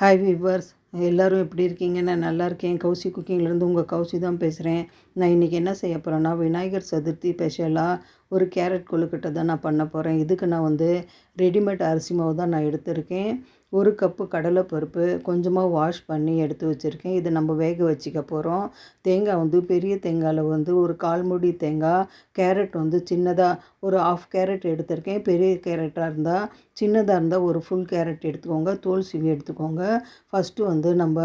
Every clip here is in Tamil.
ஹாய் வீவர்ஸ் எல்லோரும் எப்படி இருக்கீங்க? நான் நல்லா இருக்கேன். கௌசி குக்கிங்லேருந்து உங்கள் கௌசி தான் பேசுகிறேன் நான் இன்றைக்கி என்ன செய்ய போகிறேன்னா விநாயகர் சதுர்த்தி ஸ்பெஷலாக ஒரு கேரட் கொழுக்கட்டை தான் நான் பண்ண போகிறேன் இதுக்கு நான் வந்து ரெடிமேட் அரிசி மாவு தான் நான் எடுத்திருக்கேன். ஒரு கப்பு கடலைப்பருப்பு கொஞ்சமாக வாஷ் பண்ணி எடுத்து வச்சுருக்கேன். இதை நம்ம வேக வச்சுக்க போகிறோம் தேங்காய் வந்து பெரிய தேங்காயில் வந்து ஒரு கால் மூடி தேங்காய் கேரட் வந்து சின்னதாக ஒரு ஆஃப் கேரட் எடுத்திருக்கேன். பெரிய கேரட்டாக இருந்தால் சின்னதாக இருந்தால் ஒரு ஃபுல் கேரட் எடுத்துக்கோங்க. தோல் சீவி எடுத்துக்கோங்க. ஃபஸ்ட்டு வந்து நம்ம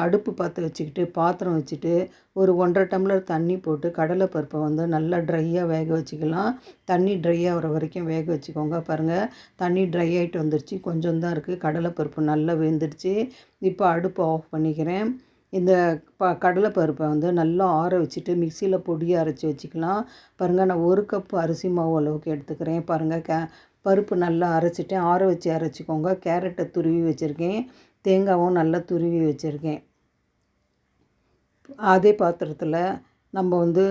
அடுப்பு பற்ற வச்சுக்கிட்டு பாத்திரம் வச்சுட்டு ஒரு ஒன்றரை டம்ளர் தண்ணி போட்டு கடலைப்பருப்பை வந்து நல்லா ட்ரையாக வேக வச்சுக்கலாம். தண்ணி ட்ரை ஆகிற வரைக்கும் வேக வச்சுக்கோங்க. பாருங்கள் தண்ணி ட்ரை ஆகிட்டு வந்துருச்சு. கொஞ்சம் தான் இருக்குது கடலைப்பருப்பு நல்லா வெந்துடுச்சு இப்போ அடுப்பு ஆஃப் பண்ணிக்கிறேன். இந்த ப கடலைப்பருப்பை வந்து நல்லா ஆற வச்சுட்டு மிக்சியில் பொடியை அரைச்சி வச்சுக்கலாம். பாருங்கள் நான் ஒரு கப்பு அரிசி மாவு அளவுக்கு எடுத்துக்கிறேன். பாருங்கள் கே பருப்பு நல்லா அரைச்சிட்டேன். ஆற வச்சு அரைச்சிக்கோங்க. கேரட்டை துருவி வச்சுருக்கேன். தேங்காவும் நல்லா துருவி வச்சுருக்கேன். அதே பாத்திரத்தில் நம்ம வந்து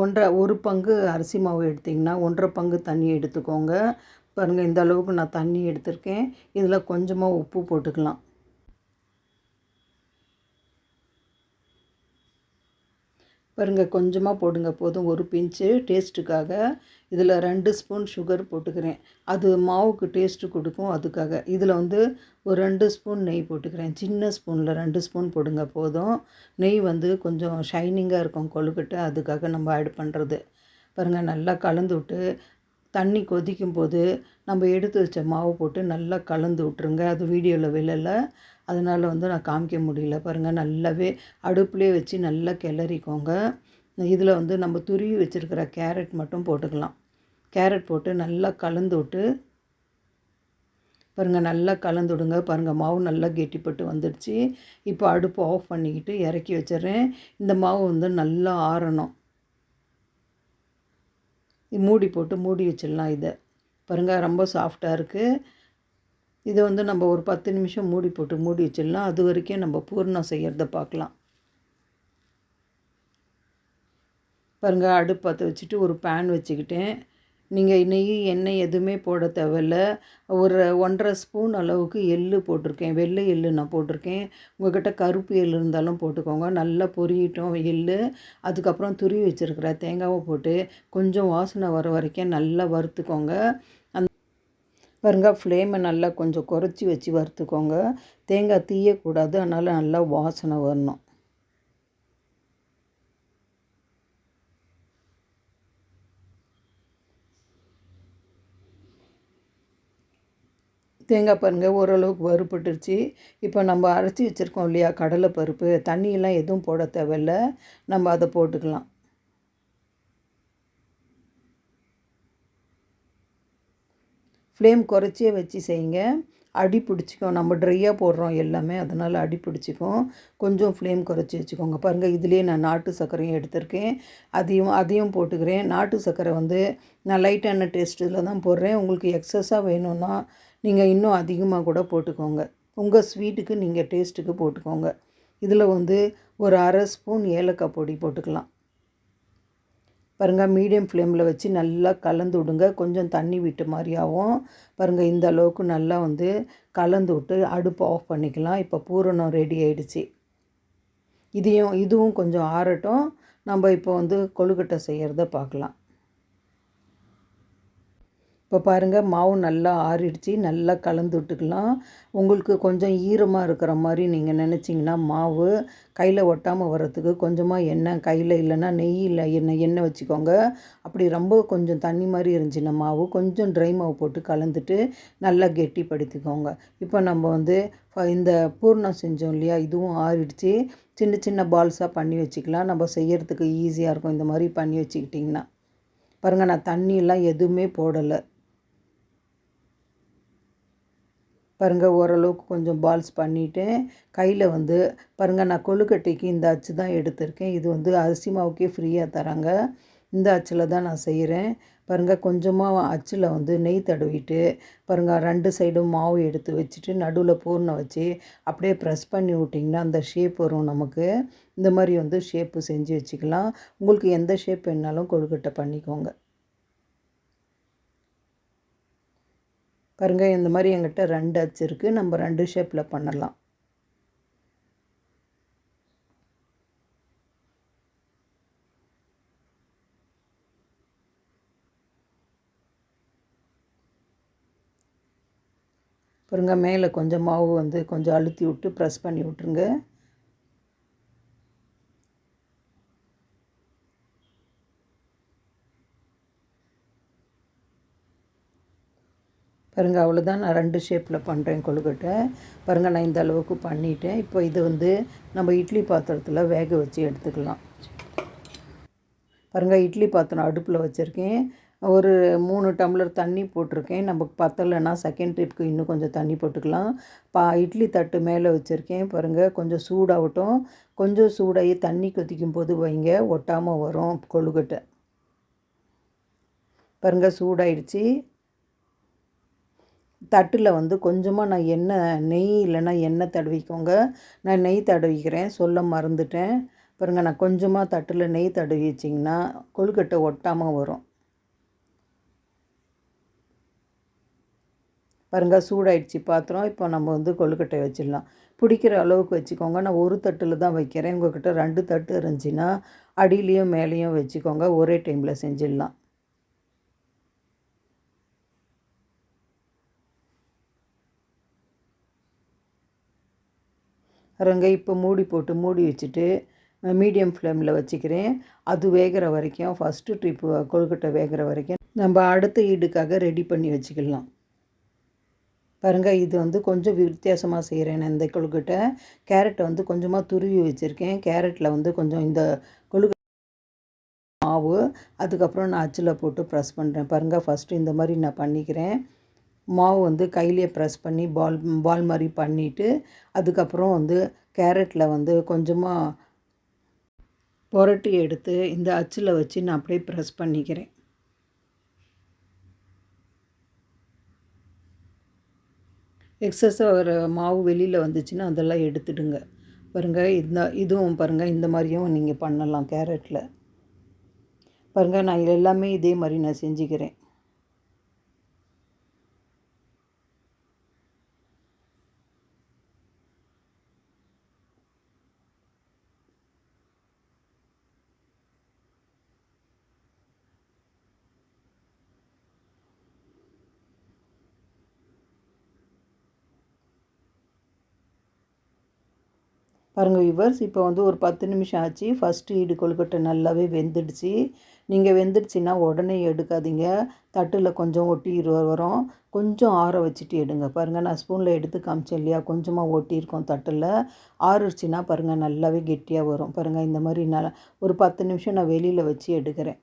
ஒன்றரை ஒரு பங்கு அரிசி மாவு எடுத்திங்கன்னா ஒன்றரை பங்கு தண்ணி எடுத்துக்கோங்க. பாருங்கள் இந்த அளவுக்கு நான் தண்ணி எடுத்திருக்கேன். இதில் கொஞ்சமாக உப்பு போட்டுக்கலாம். பாருங்கள் கொஞ்சமாக போடுங்க போதும். ஒரு பிஞ்சு டேஸ்ட்டுக்காக இதில் ரெண்டு ஸ்பூன் சுகர் போட்டுக்கிறேன். அது மாவுக்கு டேஸ்ட்டு கொடுக்கும் அதுக்காக. இதில் வந்து ஒரு ரெண்டு ஸ்பூன் நெய் போட்டுக்கிறேன். சின்ன ஸ்பூனில் ரெண்டு ஸ்பூன் போடுங்க போதும். நெய் வந்து கொஞ்சம் ஷைனிங்காக இருக்கும் கொழுக்கட்டை அதுக்காக நம்ம ஆட் பண்ணுறது. பாருங்கள் நல்லா கலந்து விட்டு தண்ணி கொதிக்கும் போது நம்ம எடுத்து வச்ச மாவு போட்டு நல்லா கலந்து விட்ருங்க அது வீடியோவில் விழலை. அதனால் வந்து நான் காமிக்க முடியல. பாருங்கள் நல்லாவே அடுப்புலேயே வச்சு நல்லா கிளறிக்கோங்க. இதில் வந்து நம்ம துருவி வச்சுருக்கிற கேரட் மட்டும் போட்டுக்கலாம். கேரட் போட்டு நல்லா கலந்து விட்டு பாருங்கள் நல்லா கலந்து விடுங்க. பாருங்கள் மாவு நல்லா கெட்டிப்பட்டு வந்துடுச்சு. இப்போ அடுப்பு ஆஃப் பண்ணிக்கிட்டு இறக்கி வச்சிடுறேன். இந்த மாவு வந்து நல்லா ஆறணும். மூடி போட்டு மூடி வச்சிடலாம் இதை. பாருங்கள் ரொம்ப சாஃப்டாக இருக்குது இதை வந்து நம்ம ஒரு பத்து நிமிஷம் மூடி போட்டு மூடி வச்சிடலாம். அது வரைக்கும் நம்ம பூர்ணம் செய்கிறத பார்க்கலாம். பாருங்கள் அடுப்பு பற்ற வச்சுட்டு ஒரு பேன் வச்சுக்கிட்டேன். நீங்கள் நெய் எண்ணெய் எதுவுமே போட தேவையில்ல. ஒரு ஒன்றரை ஸ்பூன் அளவுக்கு எள் போட்டிருக்கேன். வெள்ளை எள் நான் போட்டிருக்கேன். உங்கள்கிட்ட கருப்பு எள் இருந்தாலும் போட்டுக்கோங்க. நல்லா பொரியட்டும் எள் அதுக்கப்புறம் துருவி வச்சுருக்கிற தேங்காவை போட்டு கொஞ்சம் வாசனை வர வரைக்கும் நல்லா வறுத்துக்கோங்க. பாருங்க ஃப்ளேமை நல்லா கொஞ்சம் குறைச்சி வச்சு வறுத்துக்கோங்க. தேங்காய் தீயக்கூடாது அதனால் நல்லா வாசனை வரணும். தேங்காய் பாருங்கள் ஓரளவுக்கு வறுபட்டுருச்சு. இப்போ நம்ம அரைச்சி வச்சுருக்கோம் இல்லையா கடலை பருப்பு. தண்ணியெல்லாம் எதுவும் போட தேவையில்ல. நம்ம அதை போட்டுக்கலாம். ஃப்ளேம் குறைச்சே வச்சு செய்யுங்க. அடி பிடிச்சிக்கும். நம்ம ட்ரையாக போடுறோம் எல்லாமே அதனால் அடி பிடிச்சிக்கும். கொஞ்சம் ஃப்ளேம் குறைச்சி வச்சுக்கோங்க. பாருங்கள் இதுலேயே நான் நாட்டு சர்க்கரையும் எடுத்திருக்கேன். அதையும் அதையும் போட்டுக்கிறேன். நாட்டு சர்க்கரை வந்து நான் லைட்டான டேஸ்ட்டில் தான் போடுறேன். உங்களுக்கு எக்ஸஸாக வேணும்னா நீங்கள் இன்னும் அதிகமாக கூட போட்டுக்கோங்க. உங்கள் ஸ்வீட்டுக்கு நீங்கள் டேஸ்ட்டுக்கு போட்டுக்கோங்க. இதில் வந்து ஒரு அரை ஸ்பூன் ஏலக்காய் பொடி போட்டுக்கலாம். பாருங்கள் மீடியம் ஃப்ளேமில் வச்சு நல்லா கலந்து விடுங்க. கொஞ்சம் தண்ணி விட்டு மாதிரியாகவும் பாருங்கள் இந்த அளவுக்கு நல்லா வந்து கலந்து விட்டு அடுப்பு ஆஃப் பண்ணிக்கலாம். இப்போ பூரணம் ரெடி ஆகிடுச்சு இதையும் இதுவும் கொஞ்சம் ஆறட்டும். நம்ம இப்போ வந்து கொழுக்கட்டை செய்கிறத பார்க்கலாம். இப்போ பாருங்கள் மாவு நல்லா ஆறிடுச்சு நல்லா கலந்து விட்டுக்கலாம். உங்களுக்கு கொஞ்சம் ஈரமாக இருக்கிற மாதிரி நீங்கள் நினச்சிங்கன்னா மாவு கையில் ஒட்டாமல் வர்றதுக்கு கொஞ்சமாக எண்ணெய் கையில் இல்லைன்னா நெய் இல்லை எண்ணெய் எண்ணெய் வச்சுக்கோங்க. அப்படி ரொம்ப கொஞ்சம் தண்ணி மாதிரி இருந்துச்சுன்னா மாவு. கொஞ்சம் ட்ரை மாவு போட்டு கலந்துட்டு நல்லா கெட்டிப்படுத்திக்கோங்க. இப்போ நம்ம வந்து இந்த பூர்ணம் செஞ்சோம் இல்லையா இதுவும் ஆறிடுச்சு. சின்ன சின்ன பால்ஸாக பண்ணி வச்சுக்கலாம். நம்ம செய்கிறதுக்கு ஈஸியாக இருக்கும். இந்த மாதிரி பண்ணி வச்சுக்கிட்டிங்கன்னா. பாருங்கள் நான் தண்ணியெல்லாம் எதுவுமே போடலை. பாருங்கள் ஓரளவுக்கு கொஞ்சம் பால்ஸ் பண்ணிவிட்டு கையில் வந்து பாருங்கள் நான் கொழுக்கட்டைக்கு இந்த அச்சு தான் எடுத்திருக்கேன். இது வந்து அரிசி மாவுக்கே ஃப்ரீயாக தராங்க. இந்த அச்சில் தான் நான் செய்கிறேன் பாருங்கள் கொஞ்சமாக அச்சில் வந்து நெய் தடவிட்டு பாருங்கள் ரெண்டு சைடும் மாவு எடுத்து வச்சுட்டு நடுவில் பூர்ணம் வச்சு அப்படியே ப்ரெஸ் பண்ணி விட்டிங்கன்னா அந்த ஷேப் வரும் நமக்கு. இந்த மாதிரி வந்து ஷேப்பு செஞ்சு வச்சுக்கலாம். உங்களுக்கு எந்த ஷேப் வேணாலும் கொழுக்கட்டை பண்ணிக்கோங்க. பாருங்கள் இந்த மாதிரி எங்கிட்ட ரெண்டு அச்சு இருக்குது நம்ம ரெண்டு ஷேப்பில் பண்ணலாம். பாருங்கள் மேலே கொஞ்சம் மாவு வந்து கொஞ்சம் அழுத்தி விட்டு ப்ரெஸ் பண்ணி விட்ருங்க பாருங்கள் அவ்வளோதான் நான் ரெண்டு ஷேப்பில் பண்ணுறேன் கொழுக்கட்டை. பாருங்கள் நான் இந்த அளவுக்கு பண்ணிட்டேன். இப்போ இது வந்து நம்ம இட்லி பாத்திரத்தில் வேக வச்சு எடுத்துக்கலாம். பாருங்கள் இட்லி பாத்திரம் அடுப்பில் வச்சுருக்கேன். ஒரு மூணு டம்ளர் தண்ணி போட்டிருக்கேன். நமக்கு பத்தலைன்னா செகண்ட் ட்ரிப்புக்கு இன்னும் கொஞ்சம் தண்ணி போட்டுக்கலாம். பா இட்லி தட்டு மேலே வச்சுருக்கேன். பாருங்கள் கொஞ்சம் சூடாகட்டும். கொஞ்சம் சூடாகி தண்ணி கொதிக்கும் போது வைங்க ஒட்டாமல் வரும் கொழுக்கட்டை. பாருங்கள் சூடாயிடுச்சு. தட்டில் வந்து கொஞ்சமாக நான் எண்ணெய் நெய் இல்லைன்னா எண்ணெய் தடவிக்கோங்க. நான் நெய் தடவிக்கிறேன். சொல்ல மறந்துட்டேன். பாருங்கள் நான் கொஞ்சமாக தட்டில் நெய் தடவி வச்சிங்கன்னா கொழுக்கட்டை ஒட்டாமல் வரும். பாருங்கள் சூடாயிடுச்சு பாத்திரம். இப்போ நம்ம வந்து கொழுக்கட்டை வச்சிடலாம். பிடிக்கிற அளவுக்கு வச்சுக்கோங்க. நான் ஒரு தட்டில் தான் வைக்கிறேன். உங்கள்கிட்ட ரெண்டு தட்டு இருந்துச்சுன்னா அடியிலையும் மேலேயும் வச்சுக்கோங்க. ஒரே டைமில் செஞ்சிடலாம். பாருங்க இப்போ மூடி போட்டு மூடி வச்சுட்டு மீடியம் ஃப்ளேமில் வச்சுக்கிறேன். அது வேகிற வரைக்கும் ஃபஸ்ட்டு ட்ரிப்பு கொழுக்கட்டை வேகிற வரைக்கும் நம்ம அடுத்த ஈடுக்காக ரெடி பண்ணி வச்சுக்கலாம். பாருங்கள் இது வந்து கொஞ்சம் வித்தியாசமாக செய்கிறேன் இந்த கொழுக்கட்டை. கேரட்டை வந்து கொஞ்சமாக துருவி வச்சுருக்கேன். கேரட்டில் வந்து கொஞ்சம் இந்த கொழுக்கட்டை மாவு அதுக்கப்புறம் நான் அச்சில் போட்டு ப்ரெஸ் பண்ணுறேன் பாருங்கள் ஃபஸ்ட்டு இந்த மாதிரி நான் பண்ணிக்கிறேன். மாவு வந்து கையிலே ப்ரெஸ் பண்ணி பால் பால் மாதிரி பண்ணிவிட்டு அதுக்கப்புறம் வந்து கேரட்டில் வந்து கொஞ்சமாக புரட்டி எடுத்து இந்த அச்சில் வச்சு நான் அப்படியே ப்ரெஸ் பண்ணிக்கிறேன். எக்ஸஸாக வர மாவு வெளியில் வந்துச்சுன்னா அதெல்லாம் எடுத்துடுங்க. பாருங்கள் இந்த இதுவும் பாருங்கள் இந்த மாதிரியும் நீங்கள் பண்ணலாம் கேரட்டில் பாருங்கள் நான் எல்லாமே இதே மாதிரி நான் செஞ்சுக்கிறேன். பாருங்கள் விவர்ஸ் இப்போ வந்து ஒரு பத்து நிமிஷம் ஆச்சு. ஃபஸ்ட்டு ஈடு கொழுக்கட்டை நல்லாவே வெந்துடுச்சு. நீங்கள் வெந்துடுச்சின்னா உடனே எடுக்காதீங்க. தட்டில் கொஞ்சம் ஒட்டி வரும். கொஞ்சம் ஆற வச்சுட்டு எடுங்க. பாருங்கள் நான் ஸ்பூனில் எடுத்து காமிச்சேன் இல்லையா? கொஞ்சமாக ஒட்டியிருக்கோம் தட்டில். ஆறுச்சுன்னா பாருங்கள் நல்லாவே கெட்டியாக வரும். பாருங்கள் இந்த மாதிரி நல்லா ஒரு பத்து நிமிஷம் நான் வெளியில் வச்சு எடுக்கிறேன்.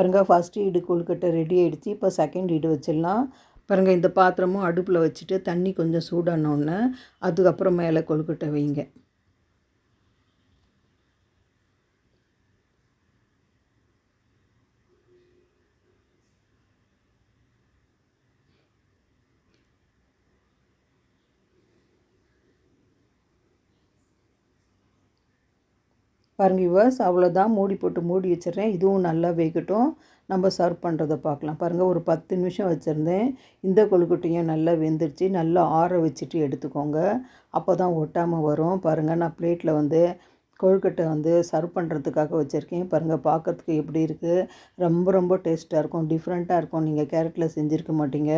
பாருங்கள் ஃபஸ்ட்டு ஈடு கொழுக்கட்டை ரெடி ஆகிடுச்சு இப்போ செகண்ட் ஈடு வச்சிடலாம். பாருங்கள் இந்த பாத்திரமும் அடுப்பில் வச்சுட்டு தண்ணி கொஞ்சம் சூடானோடனே அதுக்கப்புறம் மேலே கொழுக்கட்டை வைங்க. பாருங்கள் யுவர்ஸ் அவ்வளோதான் மூடி போட்டு மூடி வச்சிடுறேன். இதுவும் நல்லா வேகட்டும். நம்ம சர்வ் பண்ணுறதை பார்க்கலாம். பாருங்கள் ஒரு பத்து நிமிஷம் வச்சுருந்தேன். இந்த கொழுக்கட்டையும் நல்லா வெந்துருச்சு நல்லா ஆற வச்சுட்டு எடுத்துக்கோங்க. அப்போ தான் ஒட்டாமல் வரும். பாருங்கள் நான் பிளேட்டில் வந்து கொழுக்கட்டை வந்து சர்வ் பண்ணுறதுக்காக வச்சுருக்கேன். பாருங்கள் பார்க்குறதுக்கு எப்படி இருக்குது ரொம்ப ரொம்ப டேஸ்ட்டாக இருக்கும். டிஃப்ரெண்ட்டாக இருக்கும். நீங்கள் கேரட்டில் செஞ்சுருக்க மாட்டீங்க.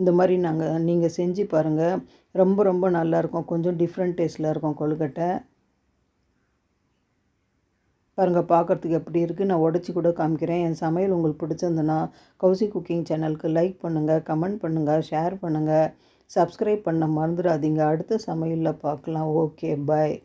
இந்த மாதிரி நாங்கள் நீங்கள் செஞ்சு பாருங்கள் ரொம்ப ரொம்ப நல்லாயிருக்கும் கொஞ்சம் டிஃப்ரெண்ட் டேஸ்ட்டில் இருக்கும் கொழுக்கட்டை. பாருங்கள் பார்க்குறதுக்கு எப்படி இருக்குது நான் உடச்சி கூட காமிக்கிறேன். என் சமையல் உங்களுக்கு பிடிச்சிருந்துன்னா கௌசி குக்கிங் சேனலுக்கு லைக் பண்ணுங்கள் கமெண்ட் பண்ணுங்கள் ஷேர் பண்ணுங்கள் சப்ஸ்கிரைப் பண்ண மறந்துடாதீங்க. அடுத்த சமையலில் பார்க்கலாம் ஓகே பாய்